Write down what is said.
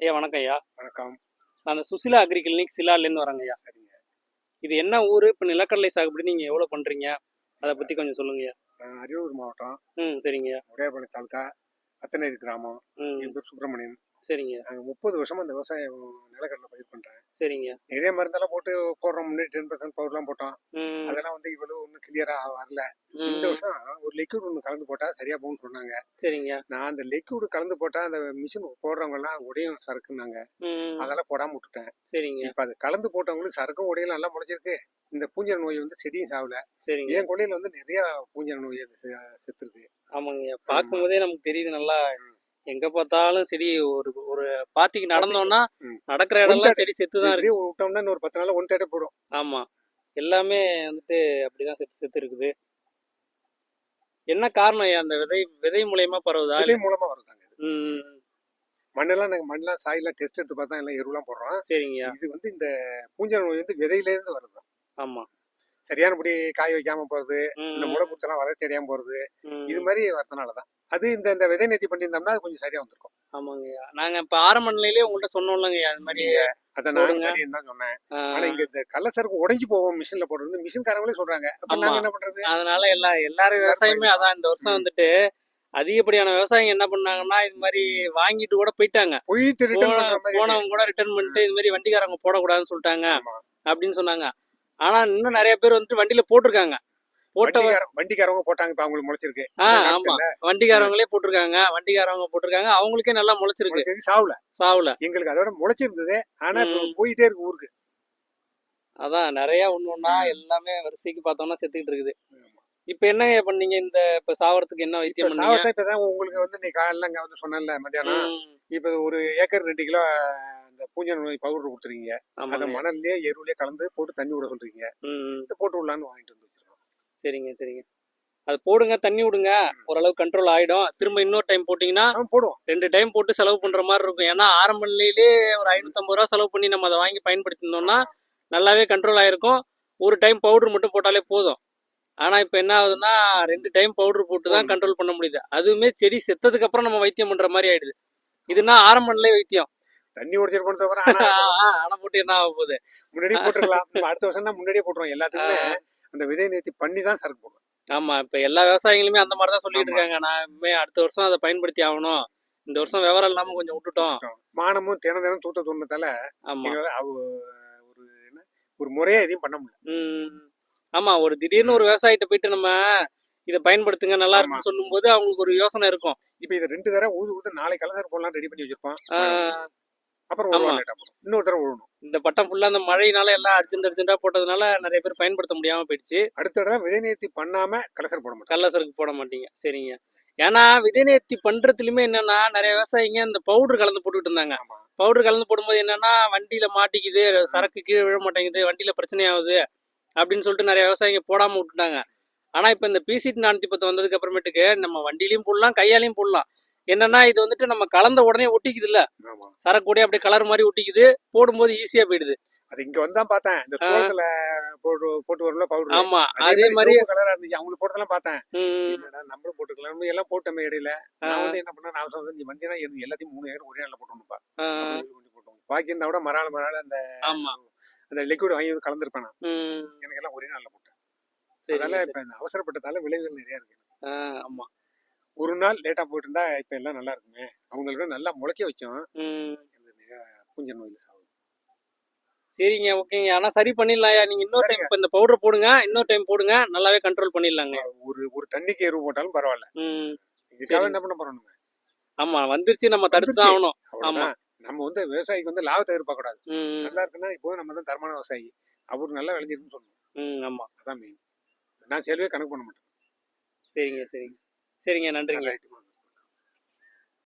ஐயா வணக்கம் ஐயா வணக்கம். நான் சுசிலா அக்ரி கிளினிக் சிலாலேருந்து வரேங்க ஐயா சரிங்க. இது என்ன ஊர்? இப்போ நிலக்கடலை சாகுபடி நீங்கள் எவ்வளோ பண்ணுறீங்க அதை பற்றி கொஞ்சம் சொல்லுங்க ஐயா அரியலூர் மாவட்டம். ம் சரிங்க ஐயா உடையார்பாளையம் தாலுக்கா அத்தனேரி கிராமம். ம். என் பேர் சுப்பிரமணியன். சரிங்க. நாங்கள் முப்பது வருஷமா இந்த விவசாயம் நிலக்கடலை பயிர் பண்றேன். சரிங்க. நிறைய மருந்தெல்லாம் போட்டு போடுறோம். முன்னாடி டென் பர்சன்ட் பவுடர்லாம் போட்டோம். அதெல்லாம் வந்து இவ்வளவு ஒன்றும் கிளியரா வரல. இந்த வருஷம் ஒரு லிக்விட் ஒன்று கலந்து போட்டா சரியா போகும்னு சொன்னாங்க. சரிங்க. நான் அந்த லிக்விட் கலந்து போட்டா அந்த மிஷின் போடுறவங்க எல்லாம் உடையும் சறுக்குனாங்க ம். அதெல்லாம் போடாம விட்டுட்டேன். சரிங்க. இப்ப அது கலந்து போட்டவங்களுக்கு சறுக்கும் உடையில நல்லா முளைச்சிருக்கு. இந்த பூஞ்சல் நோய் வந்து செடியும் சாவல. சரிங்க. என் கொள்ளையில வந்து நிறைய பூஞ்சல் நோய் செத்துருக்கு. ஆமாங்க. ஐயா பார்க்கும்போதே நமக்கு தெரியுது நல்லா எங்க பார்த்தாலும் செடி ஒரு ஒரு பாத்திக்கு நடந்தோம்னா. நடக்கிற இடம்லாம் செடி செத்து தான் இருக்கு. விட்டோம்னா இன்னொரு பத்து நாள் ஒன் தேட போடும். ஆமா. எல்லாமே வந்துட்டு அப்படிதான் செத்து செத்து இருக்குது என்ன காரணம் ஐயா? அந்த விதை விதை மூலியமா பரவுதா? விதை மூலமா வருதாங்க மண்ணெல்லாம் நாங்க மண்ணெல்லாம் சாயில டெஸ்ட் எடுத்து பார்த்தா எல்லாம் எருவெல்லாம் போடுறோம். சரிங்கய்யா. இது வந்து இந்த பூஞ்சல் நோய் வந்து விதையில இருந்து வருது. ஆமா. சரியானபடி காய வைக்காம போறது இந்த முளை குத்தெல்லாம் வளர்ச்சி அடையாம போறது. இது மாதிரி வரதுனாலதான் அது இந்த இந்த விதை நேர்த்தி பண்ணியிருந்தோம்னா அது கொஞ்சம் சரியா வந்திருக்கும். ஆமாங்கய்யா. நாங்க இப்ப ஆரம்ப நிலையிலே உங்கள்ட்ட சொன்னோம்லங்கய்யா அது மாதிரி அதை நான் போடுங்க. சரின்னு தான் சொன்னேன். ஆனா இங்க இந்த கள்ளசருக்கு உடைஞ்சு போவோம் மிஷின்ல போடுறது மிஷின் காரங்களே சொல்றாங்க. நாங்க என்ன பண்றது? அதனால எல்லா எல்லாரும் விவசாயமே அதான் இந்த வருஷம். வந்துட்டு அதிகப்படியான விவசாயிங்க என்ன பண்ணாங்கன்னா இது மாதிரி வாங்கிட்டு கூட போயிட்டாங்க. போனவங்க கூட ரிட்டர்ன் பண்ணிட்டு இது மாதிரி வண்டிக்காரங்க போடக்கூடாதுன்னு சொல்லிட்டாங்க. அப்படின்னு சொன்னாங்க. ஆனா இன்னும் நிறைய பேர் வந்துட்டு வண்டியில போட்டிருக்காங்க. போட்ட வண்டிக்கார- வண்டிக்காரவங்க போட்டாங்க இப்ப அவங்களுக்கு முளைச்சிருக்கு. ஆ அந்த ஆமா. காலத்துல வண்டிக்காரங்களே போட்டிருக்காங்க. வண்டிக்காரவங்க போட்டிருக்காங்க. அவங்களுக்கே நல்லா முளைச்சிருக்கு. சாவுல. சாவுல. எங்களுக்கு அதோட முளைச்சிருந்தது. ஆனா. போயிட்டே இருக்கு ஊருக்கு. அதான் நிறைய ஒண்ணு ஒண்ணா எல்லாமே வரிசைக்கு பார்த்தோம்னா செத்துக்கிட்டு இருக்குது. இப்ப என்ன பண்ணீங்க? இந்த இப்ப சாவறதுக்கு என்ன வைத்தியம் பண்ணீங்க? சாவத்தை இப்பதான் உங்களுக்கு வந்து நீ காலைல அங்க வந்து சொன்னேன்ல மத்தியானம். இப்ப ஒரு ஏக்கர் ரெண்டு கிலோ அந்த பூஞ்சல் நோய் பவுடர் கொடுத்துருக்கீங்க. அந்த மணல்லயே எருவுலயே கலந்து போட்டு தண்ணி விட சொல்றீங்க. இதை போட்டு விடலான்னு வாங்கிட்டு வந்து வச்சிருக்கோம். சரிங்க சரிங்க. அது போடுங்க தண்ணி விடுங்க. ஓரளவு கண்ட்ரோல் ஆயிடும். திரும்ப இன்னொரு டைம் போட்டீங்கன்னா போடுவோம். ரெண்டு டைம் போட்டு செலவு பண்ற மாதிரி இருக்கும். ஏன்னா ஆரம்ப நிலையிலே ஒரு ஐநூத்தம்பது ரூபா செலவு பண்ணி நம்ம அதை வாங்கி பயன்படுத்தினோம்னா நல்லாவே கண்ட்ரோல் ஆயிருக்கும். ஒரு டைம் பவுடர் மட்டும் போட்டாலே போதும். ஆனா இப்ப என்ன ஆகுதுன்னா ரெண்டு டைம் பவுடர் போட்டு தான். கண்ட்ரோல் பண்ண முடியுது. அதுவுமே செடி செத்ததுக்கு அப்புறம் நம்ம வைத்தியம் பண்ற மாதிரி ஆயிடுது. இதுனா ஆரம்ப நிலை வைத்தியம். தண்ணி உடைச்சிருக்கோம் தவிர ஆனா போட்டு என்ன ஆக போகுது? முன்னாடியே போட்டுருக்கலாம். அடுத்த வருஷம் தான் முன்னாடியே போட்டுருவோம். எல்லாத்துக்குமே. அந்த விதை நேர்த்தி பண்ணி தான் சரக்கு போடுவோம். ஆமா இப்ப எல்லா விவசாயிகளுமே அந்த மாதிரி தான் சொல்லிட்டு. இருக்காங்க. நான் இனிமே அடுத்த வருஷம் அதை பயன்படுத்தி ஆகணும். இந்த வருஷம் விவரம் இல்லாம கொஞ்சம் விட்டுட்டோம். மானமும் தினம் தினம் எங்களால அவ ஒரு என்ன ஒரு முறையா எதையும் பண்ண முடியல. ஆமா ஒரு திடீர்னு ஒரு விவசாயிட்ட போயிட்டு நம்ம இதை பயன்படுத்துங்க நல்லா ஆமா. இருக்குன்னு சொல்லும்போது அவங்களுக்கு ஒரு யோசனை இருக்கும். இப்ப இதை ரெண்டு தடவை ஊது ஊது நாளைக்கு கலசர் போடலாம் ரெடி பண்ணி வச்சிருப்போம் அப்புறம் இன்னொரு தடவை விழணும் இந்த பட்டம் ஃபுல்லா அந்த மழையினால எல்லாம் அர்ஜென்ட் அர்ஜென்டா போட்டதுனால நிறைய பேர் பயன்படுத்த முடியாம போயிடுச்சு. அடுத்த தடவை விதை நேர்த்தி பண்ணாம கலசர் போட மாட்டோம் கல்லசருக்கு போட மாட்டீங்க. சரிங்க. ஏன்னா விதை நேர்த்தி பண்றதுலயுமே என்னன்னா நிறைய விவசாயிங்க இந்த பவுடர் கலந்து போட்டுட்டு இருந்தாங்க. பவுடர் கலந்து போடும்போது என்னன்னா வண்டியில மாட்டிக்குது சரக்கு கீழே விழ மாட்டேங்குது வண்டியில பிரச்சனை ஆகுது அப்படின்னு சொல்லிட்டு நிறைய விவசாயிங்க போடாம விட்டுட்டாங்க. ஆனா இப்ப இந்த பிசிட் நானூத்தி பத்து வந்ததுக்கு அப்புறமேட்டுக்கு நம்ம வண்டியிலயும் போடலாம் கையாலையும் போடலாம். என்னன்னா இது வந்துட்டு நம்ம கலந்த உடனே ஒட்டிக்குது இல்ல ஆமா. சரக்கு கூட அப்படியே கலர் மாதிரி ஒட்டிக்குது போடும்போது ஈஸியா போயிடுது. அது இங்க வந்து தான் பார்த்தேன் இந்த சோளத்துல போட்டு போட்டு வரல பவுடர் ஆமா அதே மாதிரி கலரா இருந்துச்சு. அவங்களுக்கு போட்டதெல்லாம் பார்த்தேன். நம்மளும் போட்டுக்கலாம். எல்லாம் போட்டோமே இடையில. நான் வந்து என்ன பண்ணேன் நான் சொன்னது நீ வந்தீங்கன்னா எனக்கு எல்லாத்தையும் மூணு ஏக்கர் ஒரே நாள்ல போட்டோம்ப்பா பாக்கி இருந்தா கூட மறால மறால அந்த ஆமா. அந்த லிக்விட் வாங்கி வந்து கலந்துருப்பேன் நான். எனக்கு எல்லாம் ஒரே நாள்ல போட்டேன். அதனால இப்ப அவசரப்பட்டதால விளைவுகள் நிறைய இருக்கு. ஆமா. ஒரு நாள் லேட்டா போயிட்டு இருந்தா இப்ப எல்லாம் நல்லா இருக்குமே. அவங்களுக்கு நல்லா முளைக்க வச்சோம். பூஞ்சை நோயில் சாகுது சரிங்க ஓகேங்க. ஆனா சரி பண்ணிடலாம்யா. நீங்க இன்னொரு டைம் இப்ப இந்த பவுடர் போடுங்க. இன்னொரு டைம் போடுங்க. நல்லாவே கண்ட்ரோல் பண்ணிடலாங்க. ஒரு ஒரு தண்ணிக்கு எருவு போட்டாலும் பரவாயில்ல. இதுக்காக. என்ன பண்ண போறோம் ஆமா வந்துருச்சு. நம்ம தடுத்து தான் ஆகணும். அவ்வளவுதான். நம்ம வந்து விவசாயிக்கு வந்து லாபத்தை எதிர்பார்க்க கூடாது நல்லா இருக்குன்னா இப்போ நம்ம தான் தரமான விவசாயி. அவரு நல்லா விளைஞ்சிருக்குன்னு சொல்லணும். ஆமா. அதான் மெயின் நான் செலவே கணக்கு பண்ண மாட்டேன். சரிங்க சரிங்க. சரிங்க நன்றிங்க.